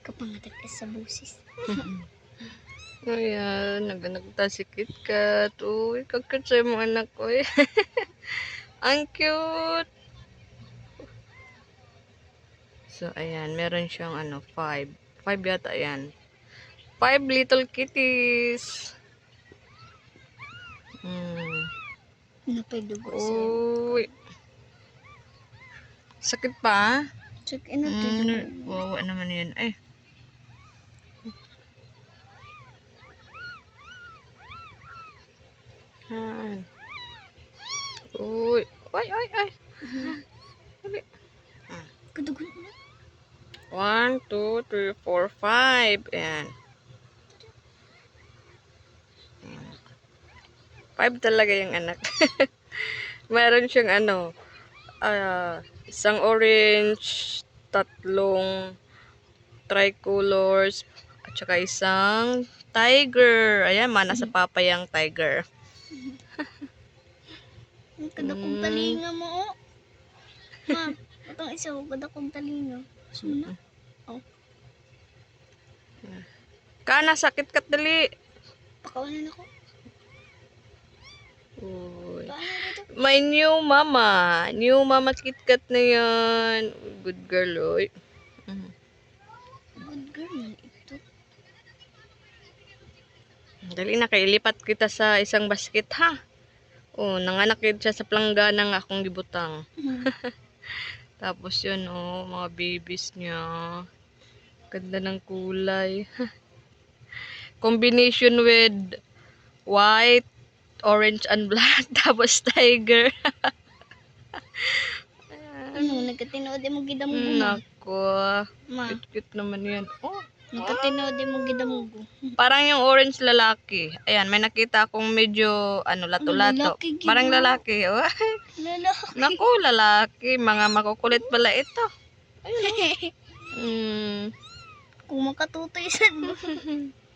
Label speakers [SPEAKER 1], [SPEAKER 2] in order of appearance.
[SPEAKER 1] Kapangatak ka sa busis.
[SPEAKER 2] Ayan, naganak ta si KitKat. Uy, kakat sa mo anak ko eh. Ang cute! So, ayan, meron siyang ano, five. Five yata, ayan. Five little kitties. Hmm.
[SPEAKER 1] Napay dugo siya.
[SPEAKER 2] Uy. Sakit pa?
[SPEAKER 1] Check in natin.
[SPEAKER 2] Mm, wawa naman yun. Eh. Yan. Uy. Ay, ay, ay. Dali.
[SPEAKER 1] Kadugo na.
[SPEAKER 2] One, two, three, four, five. Ayan. Five talaga yung anak. Meron siyang ano, ah, isang orange, tatlong tricolors, at saka isang tiger. Ayan, mana sa papa yung tiger.
[SPEAKER 1] Ang kada kong
[SPEAKER 2] Mm.
[SPEAKER 1] talinga mo, oh. Ma, itong isa ko, kada kong talinga. Suna.
[SPEAKER 2] Kana, sakit kat dali.
[SPEAKER 1] Pakawalan ako.
[SPEAKER 2] Uy. My new mama. New mama KitKat na yan. Good girl, oy. Mhm.
[SPEAKER 1] Good girl man ito.
[SPEAKER 2] Dali na, kailipat kita sa isang basket, ha? Oh, nanganak yun siya sa planggana ng akong gibutang. Tapos yun, oh, mga babies niya. Ganda ng kulay. Combination with white, orange, and black. Tapos tiger.
[SPEAKER 1] Ano, nagkatinood mo gidamugo
[SPEAKER 2] Mm,
[SPEAKER 1] ma.
[SPEAKER 2] Nako. Cute-cute naman yan. Oh,
[SPEAKER 1] nagkatinood mo gidamugo.
[SPEAKER 2] parang yung orange lalaki. Ayan, may nakita akong medyo, ano, lato-lato.
[SPEAKER 1] lalaki.
[SPEAKER 2] Parang lalaki. Oh.
[SPEAKER 1] Lala.
[SPEAKER 2] Naku, lalaki. Mga makukulit pala ito. Mm.
[SPEAKER 1] Kung makatutoy sa.